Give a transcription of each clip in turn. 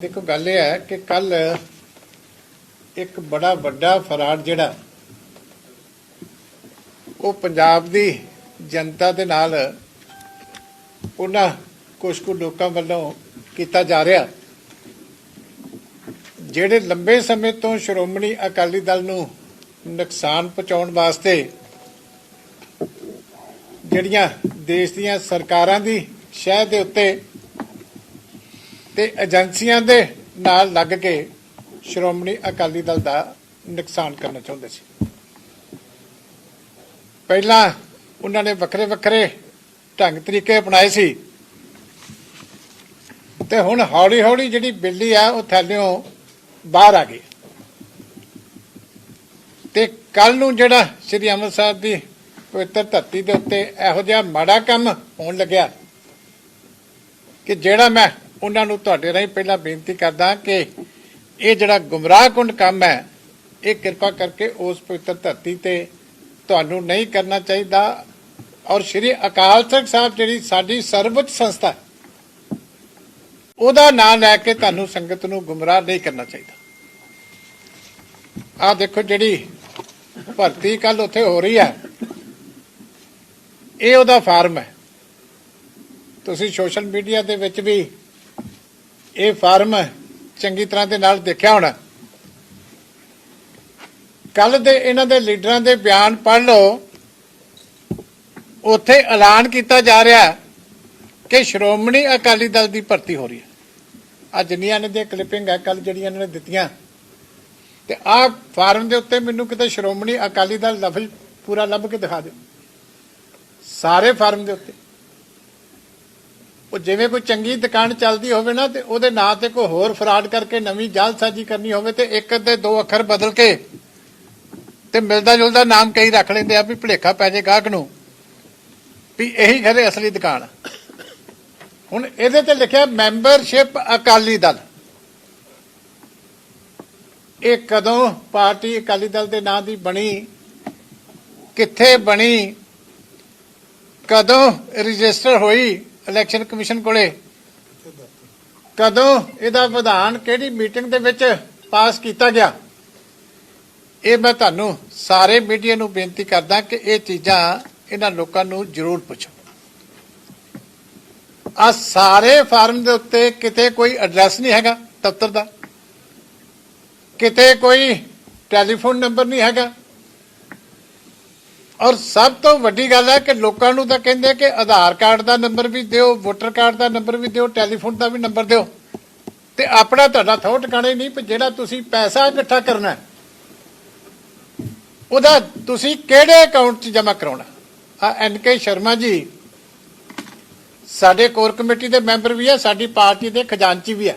ਦੇਖੋ ਗੱਲ ਇਹ ਹੈ ਕਿ ਕੱਲ ਇੱਕ ਬੜਾ ਵੱਡਾ ਫਰਾਡ ਜਿਹੜਾ, ਉਹ ਪੰਜਾਬ ਦੀ ਜਨਤਾ ਦੇ ਨਾਲ ਉਹਨਾਂ ਕੁਝ ਕੁ ਲੋਕਾਂ ਵੱਲੋਂ ਕੀਤਾ ਜਾ ਰਿਹਾ। ਜਿਹੜੇ ਲੰਬੇ ਸਮੇਂ ਤੋਂ ਸ਼੍ਰੋਮਣੀ ਅਕਾਲੀ ਦਲ ਨੂੰ ਨੁਕਸਾਨ ਪਹੁੰਚਾਉਣ ਵਾਸਤੇ ਜਿਹੜੀਆਂ ਦੇਸ਼ ਦੀਆਂ ਸਰਕਾਰਾਂ ਦੀ ਸ਼ਹਿ ਦੇ ਉੱਤੇ ਤੇ ਏਜੰਸੀਆਂ ਦੇ ਨਾਲ ਲੱਗ ਕੇ ਸ਼੍ਰੋਮਣੀ ਅਕਾਲੀ ਦਲ ਦਾ ਨੁਕਸਾਨ ਕਰਨਾ ਚਾਹੁੰਦੇ ਸੀ। ਪਹਿਲਾਂ ਉਹਨਾਂ ਨੇ ਵੱਖਰੇ ਵੱਖਰੇ ਢੰਗ ਤਰੀਕੇ ਅਪਣਾਏ ਸੀ। ਤੇ ਹੁਣ ਹੌਲੀ ਹੌਲੀ ਜਿਹੜੀ ਬਿੱਲੀ ਆ, ਉਹ ਥੱਲਿਓਂ ਬਾਹਰ ਆ ਗਈ। ਤੇ ਕੱਲ ਨੂੰ ਜਿਹੜਾ ਸ੍ਰੀ ਅੰਮ੍ਰਿਤਸਰ ਦੀ ਪਵਿੱਤਰ ਧਰਤੀ ਦੇ ਉੱਤੇ ਇਹੋ ਜਿਹਾ ਮਾੜਾ ਕੰਮ ਹੋਣ ਲੱਗਿਆ ਕਿ ਜਿਹੜਾ ਮੈਂ ਉਹਨਾਂ ਨੂੰ ਤੁਹਾਡੇ ਰਾਹੀਂ ਪਹਿਲਾਂ ਬੇਨਤੀ ਕਰਦਾ ਕਿ ਇਹ ਜਿਹੜਾ ਗੁੰਮਰਾਹਕੁੰਡ ਕੰਮ ਹੈ, ਇਹ ਕਿਰਪਾ ਕਰਕੇ ਉਸ ਪਵਿੱਤਰ ਧਰਤੀ ਤੇ ਤੁਹਾਨੂੰ ਨਹੀਂ ਕਰਨਾ ਚਾਹੀਦਾ। ਔਰ ਸ੍ਰੀ ਅਕਾਲ ਤਖਤ ਸਾਹਿਬ ਜਿਹੜੀ ਸਾਡੀ ਸਰਵਉੱਚ ਸੰਸਥਾ ਉਹਦਾ ਨਾਮ ਲੈ ਕੇ ਤੁਹਾਨੂੰ ਸੰਗਤ ਨੂੰ ਗੁੰਮਰਾਹ ਨਹੀਂ ਕਰਨਾ ਚਾਹੀਦਾ। ਆ ਦੇਖੋ ਜਿਹੜੀ ਭਰਤੀ ਕੱਲ ਉੱਥੇ ਹੋ ਰਹੀ ਹੈ, ਇਹ ਉਹਦਾ ਫਾਰਮ ਹੈ। ਤੁਸੀਂ ਸੋਸ਼ਲ ਮੀਡੀਆ ਦੇ ਵਿੱਚ ਵੀ ਇਹ ਫਾਰਮ ਚੰਗੀ ਤਰ੍ਹਾਂ ਦੇ ਨਾਲ ਦੇਖਿਆ ਹੋਣਾ। ਕੱਲ ਦੇ ਇਹਨਾਂ ਦੇ ਲੀਡਰਾਂ ਦੇ ਬਿਆਨ ਪੜ੍ਹ ਲਓ। ਉੱਥੇ ਐਲਾਨ ਕੀਤਾ ਜਾ ਰਿਹਾ ਕਿ ਸ਼੍ਰੋਮਣੀ ਅਕਾਲੀ ਦਲ ਦੀ ਭਰਤੀ ਹੋ ਰਹੀ ਹੈ। ਆ ਜਿੰਨੀਆਂ ਇਹਨਾਂ ਦੀਆਂ ਕਲਿੱਪਿੰਗ ਹੈ ਕੱਲ ਜਿਹੜੀਆਂ ਇਹਨਾਂ ਨੇ ਦਿੱਤੀਆਂ। ਤੇ ਆਹ ਫਾਰਮ ਦੇ ਉੱਤੇ ਮੈਨੂੰ ਕਿਤੇ ਸ਼੍ਰੋਮਣੀ ਅਕਾਲੀ ਦਲ ਲਫ਼ਜ਼ ਪੂਰਾ ਲੱਭ ਕੇ ਦਿਖਾ ਦਿਓ। ਸਾਰੇ ਫਾਰਮ ਦੇ ਉੱਤੇ। ਉਹ ਜਿਵੇਂ ਕੋਈ ਚੰਗੀ ਦੁਕਾਨ ਚੱਲਦੀ ਹੋਵੇ ਨਾ ਤੇ ਉਹਦੇ ਨਾਂ ਤੇ ਕੋਈ ਹੋਰ ਫਰਾਡ ਕਰਕੇ ਨਵੀਂ ਜਾਲਸਾਜੀ ਕਰਨੀ ਹੋਵੇ ਤੇ ਇੱਕ ਦੇ ਦੋ ਅੱਖਰ ਬਦਲ ਕੇ ਤੇ ਮਿਲਦਾ ਜੁਲਦਾ ਨਾਮ ਕਈ ਰੱਖ ਲੈਂਦੇ ਆ ਵੀ ਭੁਲੇਖਾ ਪੈ ਜੇ ਗਾਹਕ ਨੂੰ ਵੀ ਇਹੀ ਖਰੇ ਅਸਲੀ ਦੁਕਾਨ। ਹੁਣ ਇਹਦੇ ਤੇ ਲਿਖਿਆ ਮੈਂਬਰਸ਼ਿਪ ਅਕਾਲੀ ਦਲ। ਇਹ ਕਦੋਂ ਪਾਰਟੀ ਅਕਾਲੀ ਦਲ ਦੇ ਨਾਂ ਦੀ ਬਣੀ, ਕਿੱਥੇ ਬਣੀ, ਕਦੋਂ ਰਜਿਸਟਰ ਹੋਈ ਇਲੈਕਸ਼ਨ ਕਮਿਸ਼ਨ ਕੋਲੇ। ਕਦੋਂ ਇਹਦਾ ਵਿਧਾਨ ਕਿਹੜੀ ਮੀਟਿੰਗ ਦੇ ਵਿੱਚ ਪਾਸ ਕੀਤਾ ਗਿਆ? ਇਹ ਮੈਂ ਤੁਹਾਨੂੰ ਸਾਰੇ ਮੀਡੀਆ ਨੂੰ ਬੇਨਤੀ ਕਰਦਾ ਕਿ ਇਹ ਚੀਜ਼ਾਂ ਇਹਨਾਂ ਲੋਕਾਂ ਨੂੰ ਜ਼ਰੂਰ ਪੁੱਛੋ। ਆ ਸਾਰੇ ਫਾਰਮ ਦੇ ਉੱਤੇ ਕਿਤੇ ਕੋਈ ਐਡਰੈਸ ਨਹੀਂ ਹੈਗਾ ਦਫ਼ਤਰ ਦਾ। ਕਿਤੇ ਕੋਈ ਟੈਲੀਫੋਨ ਨੰਬਰ ਨਹੀਂ ਹੈਗਾ। ਔਰ ਸਭ ਤੋਂ ਵੱਡੀ ਗੱਲ ਹੈ ਕਿ ਲੋਕਾਂ ਨੂੰ ਤਾਂ ਕਹਿੰਦੇ ਕਿ ਆਧਾਰ ਕਾਰਡ ਦਾ ਨੰਬਰ ਵੀ ਦਿਓ, ਵੋਟਰ ਕਾਰਡ ਦਾ ਨੰਬਰ ਵੀ ਦਿਓ, ਟੈਲੀਫੋਨ ਦਾ ਵੀ ਨੰਬਰ ਦਿਓ। ਤੇ ਆਪਣਾ ਤੁਹਾਡਾ ਥੋੜ ਟਿਕਾਣੇ ਨਹੀਂ ਵੀ ਜਿਹੜਾ ਤੁਸੀਂ ਪੈਸਾ ਇਕੱਠਾ ਕਰਨਾ ਉਹਦਾ ਤੁਸੀਂ ਕਿਹੜੇ ਅਕਾਊਂਟ 'ਚ ਜਮ੍ਹਾਂ ਕਰਾਉਣਾ ਆ ਐਨ ਕੇ ਸ਼ਰਮਾ ਜੀ, ਸਾਡੇ ਕੋਰ ਕਮੇਟੀ ਦੇ ਮੈਂਬਰ ਵੀ ਆ ਸਾਡੀ ਪਾਰਟੀ ਦੇ ਖਜ਼ਾਨਚੀ ਵੀ ਆ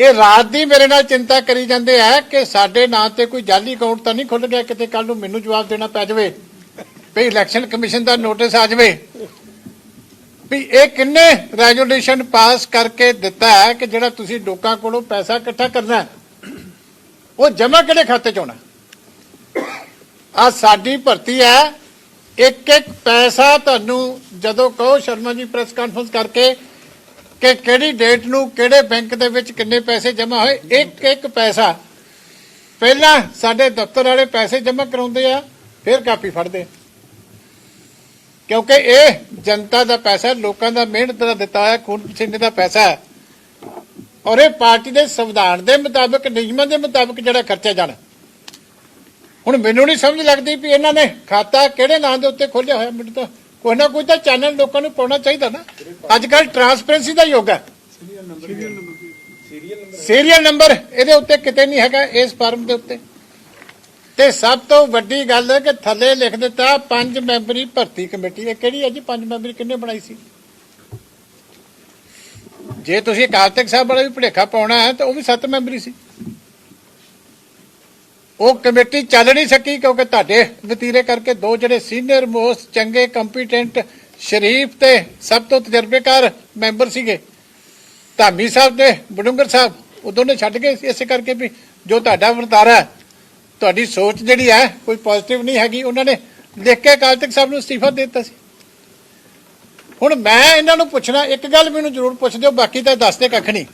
ਇਹ ਰਾਤ ਦੀ ਮੇਰੇ ਨਾਲ ਚਿੰਤਾ ਕਰੀ ਜਾਂਦੇ ਆ ਕਿ ਸਾਡੇ ਨਾਂ ਤੇ ਕੋਈ ਜਾਲੀ ਅਕਾਊਂਟ ਤਾਂ ਨਹੀਂ ਖੁੱਲ ਗਿਆ ਕਿਤੇ ਕੱਲ ਨੂੰ ਮੈਨੂੰ ਜਵਾਬ ਦੇਣਾ ਪੈ ਜਾਵੇ, ਵੀ ਇਲੈਕਸ਼ਨ ਕਮਿਸ਼ਨ ਦਾ ਨੋਟਿਸ ਆ ਜਾਵੇ। ਵੀ ਇਹ ਕਿੰਨੇ ਰੈਜੂਲੇਸ਼ਨ ਪਾਸ ਕਰਕੇ ਦਿੱਤਾ ਹੈ ਕਿ ਜਿਹੜਾ ਤੁਸੀਂ ਲੋਕਾਂ ਕੋਲੋਂ ਪੈਸਾ ਇਕੱਠਾ ਕਰਨਾ ਉਹ ਜਮ੍ਹਾਂ ਕਿਹੜੇ ਖਾਤੇ ਚ ਹੋਣਾ? ਆ ਸਾਡੀ ਭਰਤੀ ਹੈ ਇੱਕ ਇੱਕ ਪੈਸਾ ਤੁਹਾਨੂੰ ਜਦੋਂ ਕਹੋ ਸ਼ਰਮਾ ਜੀ ਪ੍ਰੈਸ ਕਾਨਫਰੰਸ ਕਰਕੇ ਕਿ ਕਿਹੜੀ ਡੇਟ ਨੂੰ ਕਿਹੜੇ ਬੈਂਕ ਦੇ ਵਿੱਚ ਕਿੰਨੇ ਪੈਸੇ ਜਮ੍ਹਾਂ ਹੋਏ? ਇੱਕ ਇੱਕ ਪੈਸਾ। ਪਹਿਲਾਂ ਸਾਡੇ ਦਫ਼ਤਰ ਵਾਲੇ ਪੈਸੇ ਜਮ੍ਹਾਂ ਕਰਾਉਂਦੇ ਆ, ਫਿਰ ਕਾਪੀ ਫੜਦੇ। ਕਿਉਂਕਿ ਇਹ ਜਨਤਾ ਦਾ ਪੈਸਾ ਲੋਕਾਂ ਦਾ ਮਿਹਨਤ ਦਾ ਦਿੱਤਾ ਹੈ ਖੂਨ ਪਸੀਨੇ ਦਾ ਪੈਸਾ ਹੈ। ਔਰ ਇਹ ਪਾਰਟੀ ਦੇ ਸੰਵਿਧਾਨ ਦੇ ਮੁਤਾਬਕ, ਨਿਯਮਾਂ ਦੇ ਮੁਤਾਬਕ ਜਿਹੜਾ ਖਰਚਿਆ ਜਾਣਾ। ਹੁਣ ਮੈਨੂੰ ਨਹੀਂ ਸਮਝ ਲੱਗਦੀ ਵੀ ਇਹਨਾਂ ਨੇ ਖਾਤਾ ਕਿਹੜੇ ਨਾਂ ਦੇ ਉੱਤੇ ਖੋਲਿਆ ਹੋਇਆ, ਮੈਨੂੰ ਤਾਂ ਕੋਈ ਨਾ ਕੋਈ ਤਾਂ ਚੈਨਲ ਲੋਕਾਂ ਨੂੰ ਪਾਉਣਾ ਚਾਹੀਦਾ ਨਾ। ਅੱਜ ਕੱਲ ਟਰਾਂਸਪੇਰੈਂਸੀ ਦਾ ਯੁੱਗ ਹੈ। ਸੀਰੀਅਲ ਨੰਬਰ ਇਹਦੇ ਉੱਤੇ ਕਿਤੇ ਨਹੀਂ ਹੈਗਾ, ਇਸ ਫਾਰਮ ਦੇ ਉੱਤੇ। ਤੇ ਸਭ ਤੋਂ ਵੱਡੀ ਗੱਲ ਹੈ ਕਿ ਥੱਲੇ ਲਿਖ ਦਿੱਤਾ ਪੰਜ ਮੈਂਬਰੀ ਭਰਤੀ ਕਮੇਟੀ। ਇਹ ਕਿਹੜੀ ਹੈ ਜੀ? ਪੰਜ ਮੈਂਬਰੀ ਕਿੰਨੇ ਬਣਾਈ ਸੀ? ਜੇ ਤੁਸੀਂ ਕਾਰਤਿਕ ਸਾਹਿਬ ਵਾਲਾ ਵੀ ਭੁਲੇਖਾ ਪਾਉਣਾ ਹੈ ਤਾਂ ਉਹ ਵੀ ਸੱਤ ਮੈਂਬਰੀ ਸੀ। ਉਹ ਕਮੇਟੀ ਚੱਲ ਨਹੀਂ ਸਕੀ ਕਿਉਂਕਿ ਤੁਹਾਡੇ ਵਤੀਰੇ ਕਰਕੇ ਦੋ ਜਿਹੜੇ ਸੀਨੀਅਰ ਮੋਸਟ ਚੰਗੇ, ਕੰਪੀਟੈਂਟ ਸ਼ਰੀਫ ਤੇ ਸਭ ਤੋਂ ਤਜਰਬੇਕਾਰ ਮੈਂਬਰ ਸੀਗੇ। ਧਾਮੀ ਸਾਹਿਬ ਤੇ ਬਡੂੰਗਰ ਸਾਹਿਬ, ਉਹ ਦੋਨੇ ਛੱਡ ਗਏ ਇਸੇ ਕਰਕੇ ਵੀ ਜੋ ਤੁਹਾਡਾ ਵਰਤਾਰਾ ਤੁਹਾਡੀ ਸੋਚ ਜਿਹੜੀ ਹੈ, ਕੋਈ ਪੋਜ਼ਿਟਿਵ ਨਹੀਂ ਹੈਗੀ। ਉਹਨਾਂ ਨੇ ਲਿਖ ਕੇ ਅਕਾਲ ਤਖਤ ਸਾਹਿਬ ਨੂੰ ਅਸਤੀਫਾ ਦੇ ਦਿੱਤਾ ਸੀ। ਹੁਣ ਮੈਂ ਇਹਨਾਂ ਨੂੰ ਪੁੱਛਣਾ, ਇੱਕ ਗੱਲ ਮੈਨੂੰ ਜ਼ਰੂਰ ਪੁੱਛ ਦਿਓ, ਬਾਕੀ ਤਾਂ ਦੱਸਦੇ ਕੱਖ ਨਹੀਂ।